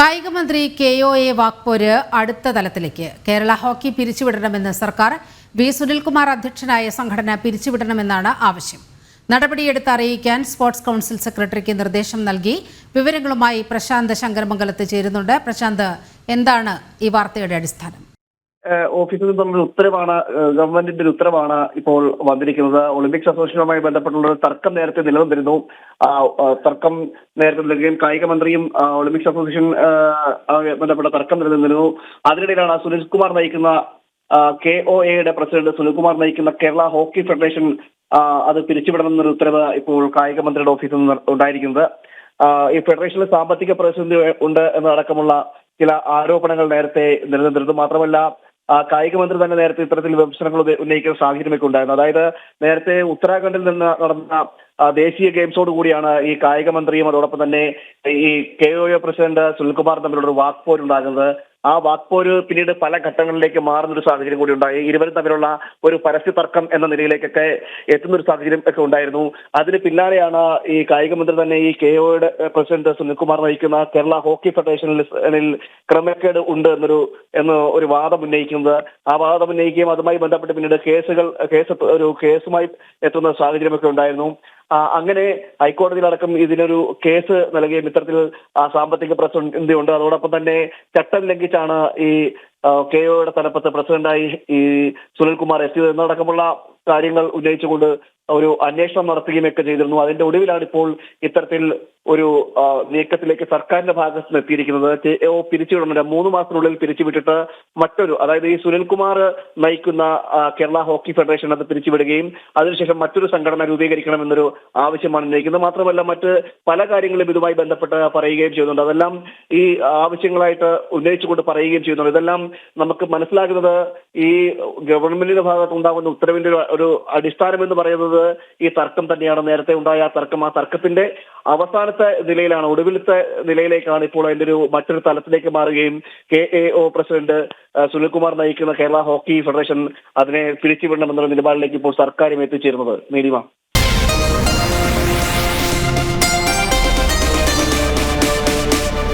കായിക മന്ത്രി K O A വാക്പോര് അടുത്ത തലത്തിലേക്ക്. കേരള ഹോക്കി പിരിച്ചുവിടണമെന്ന് സർക്കാർ വി സുനിൽകുമാർ അധ്യക്ഷനായ സംഘടന പിരിച്ചുവിടണമെന്നാണ് ആവശ്യം. നടപടിയെടുത്ത് അറിയിക്കാൻ സ്പോർട്സ് കൗൺസിൽ സെക്രട്ടറിക്ക് നിർദ്ദേശം നൽകി വിവരങ്ങളുമായി പ്രശാന്ത് ശങ്കരമംഗലത്ത് ചേരുന്നുണ്ട്. പ്രശാന്ത് എന്താണ് ഈ വാർത്തയുടെ അടിസ്ഥാനം? ഓഫീസിൽ നിന്നുള്ള ഉത്തരവാണ് ഗവൺമെന്റിന്റെ ഒരു ഉത്തരവാണ് ഇപ്പോൾ വന്നിരിക്കുന്നത്. ഒളിമ്പിക്സ് അസോസിയേഷനുമായി ബന്ധപ്പെട്ടുള്ള ഒരു തർക്കം നേരത്തെ നിലനിന്നിരുന്നു. തർക്കം നേരത്തെ നിൽക്കുകയും കായിക മന്ത്രിയും ഒളിമ്പിക്സ് അസോസിയേഷൻ ബന്ധപ്പെട്ട തർക്കം നിലനിന്നിരുന്നു. അതിനിടയിലാണ് സുനിൽ കുമാർ നയിക്കുന്ന കെ ഒ എയുടെ പ്രസിഡന്റ് സുനിൽകുമാർ നയിക്കുന്ന കേരള ഹോക്കി ഫെഡറേഷൻ അത് പിരിച്ചുവിടണമെന്നൊരു ഉത്തരവ് ഇപ്പോൾ കായിക മന്ത്രിയുടെ ഓഫീസിൽ നിന്ന് ഉണ്ടായിരിക്കുന്നത്. ഈ ഫെഡറേഷനിൽ സാമ്പത്തിക പ്രതിസന്ധി ഉണ്ട് എന്നതടക്കമുള്ള ചില ആരോപണങ്ങൾ നേരത്തെ നിലനിന്നിരുന്നു. മാത്രമല്ല കായിക മന്ത്രി തന്നെ നേരത്തെ ഇത്തരത്തിൽ വിമർശനങ്ങൾ ഉന്ന- ഉന്നയിക്കുന്ന സാഹചര്യമൊക്കെ ഉണ്ടായിരുന്നു. അതായത് നേരത്തെ ഉത്തരാഖണ്ഡിൽ നിന്ന് നടന്ന ദേശീയ ഗെയിംസോട് കൂടിയാണ് ഈ കായിക മന്ത്രിയും അതോടൊപ്പം തന്നെ ഈ കെ ഒ പ്രസിഡന്റ് സുനിൽകുമാർ തമ്മിലുള്ള ഒരു വാക്പോരുണ്ടാകുന്നത്. ആ വാക്പോര് പിന്നീട് പല ഘട്ടങ്ങളിലേക്ക് മാറുന്ന ഒരു സാഹചര്യം കൂടി ഉണ്ടായി. ഇരുവരും തമ്മിലുള്ള ഒരു പരസ്യ തർക്കം എന്ന നിലയിലേക്കൊക്കെ എത്തുന്ന ഒരു സാഹചര്യം ഒക്കെ ഉണ്ടായിരുന്നു. അതിന് പിന്നാലെയാണ് ഈ കായിക മന്ത്രി തന്നെ ഈ കെ ഒയുടെ പ്രസിഡന്റ് സുനിൽകുമാർ നയിക്കുന്ന കേരള ഹോക്കി ഫെഡറേഷനിൽ ക്രമക്കേട് ഉണ്ട് എന്നൊരു എന്ന് ഒരു വാദം ഉന്നയിക്കുന്നത്. ആ വാദം ഉന്നയിക്കുകയും അതുമായി ബന്ധപ്പെട്ട് പിന്നീട് കേസുകൾ കേസ് ഒരു കേസുമായി എത്തുന്ന സാഹചര്യമൊക്കെ ഉണ്ടായിരുന്നു. അങ്ങനെ ഹൈക്കോടതിയിലടക്കം ഇതിനൊരു കേസ് നൽകുകയും ഇത്തരത്തിൽ സാമ്പത്തിക പ്രതിസന്ധിയുണ്ട് അതോടൊപ്പം തന്നെ ചട്ടം ലംഘിച്ചാണ് ഈ കെ ഒയുടെ തലപ്പത്ത് പ്രസിഡന്റായി ഈ സുനിൽകുമാർ എത്തിയത് എന്നടക്കമുള്ള കാര്യങ്ങൾ ഉന്നയിച്ചുകൊണ്ട് ഒരു അന്വേഷണം നടത്തുകയും ഒക്കെ ചെയ്തിരുന്നു. അതിന്റെ ഒടുവിലാണ് ഇപ്പോൾ ഇത്തരത്തിൽ ഒരു നീക്കത്തിലേക്ക് സർക്കാരിന്റെ ഭാഗത്ത് നിന്ന് എത്തിയിരിക്കുന്നത് ഒ പിരിച്ചുവിടുന്നില്ല മൂന്ന് മാസത്തിനുള്ളിൽ പിരിച്ചുവിട്ടിട്ട് മറ്റൊരു അതായത് ഈ സുനിൽകുമാർ നയിക്കുന്ന കേരള ഹോക്കി ഫെഡറേഷൻ അത് പിരിച്ചുവിടുകയും അതിനുശേഷം മറ്റൊരു സംഘടന രൂപീകരിക്കണമെന്നൊരു ആവശ്യമാണ് ഉന്നയിക്കുന്നത്. മാത്രമല്ല മറ്റ് പല കാര്യങ്ങളും ഇതുമായി ബന്ധപ്പെട്ട് പറയുകയും ചെയ്യുന്നുണ്ട്. അതെല്ലാം ഈ ആവശ്യങ്ങളായിട്ട് ഉന്നയിച്ചുകൊണ്ട് പറയുകയും ചെയ്യുന്നുണ്ട്. ഇതെല്ലാം നമുക്ക് മനസ്സിലാകുന്നത് ഈ ഗവൺമെന്റിന്റെ ഭാഗത്ത് ഉണ്ടാകുന്ന ഉത്തരവിന്റെ ഒരു- അടിസ്ഥാനം എന്ന് പറയുന്നത് ഈ തർക്കം തന്നെയാണ്. നേരത്തെ ഉണ്ടായ ആ തർക്കം ആ തർക്കത്തിന്റെ അവസാനത്തെ നിലയിലാണ് ഒടുവിലത്തെ നിലയിലേക്കാണ് ഇപ്പോൾ അതിന്റെ ഒരു മറ്റൊരു തലത്തിലേക്ക് മാറുകയും K A O president Sunilkumar നയിക്കുന്ന കേരള ഹോക്കി ഫെഡറേഷൻ അതിനെ പിരിച്ചുവിടണമെന്നുള്ള നിലപാടിലേക്ക് ഇപ്പോൾ സർക്കാരും എത്തിച്ചേരുന്നത്. നീലിമ.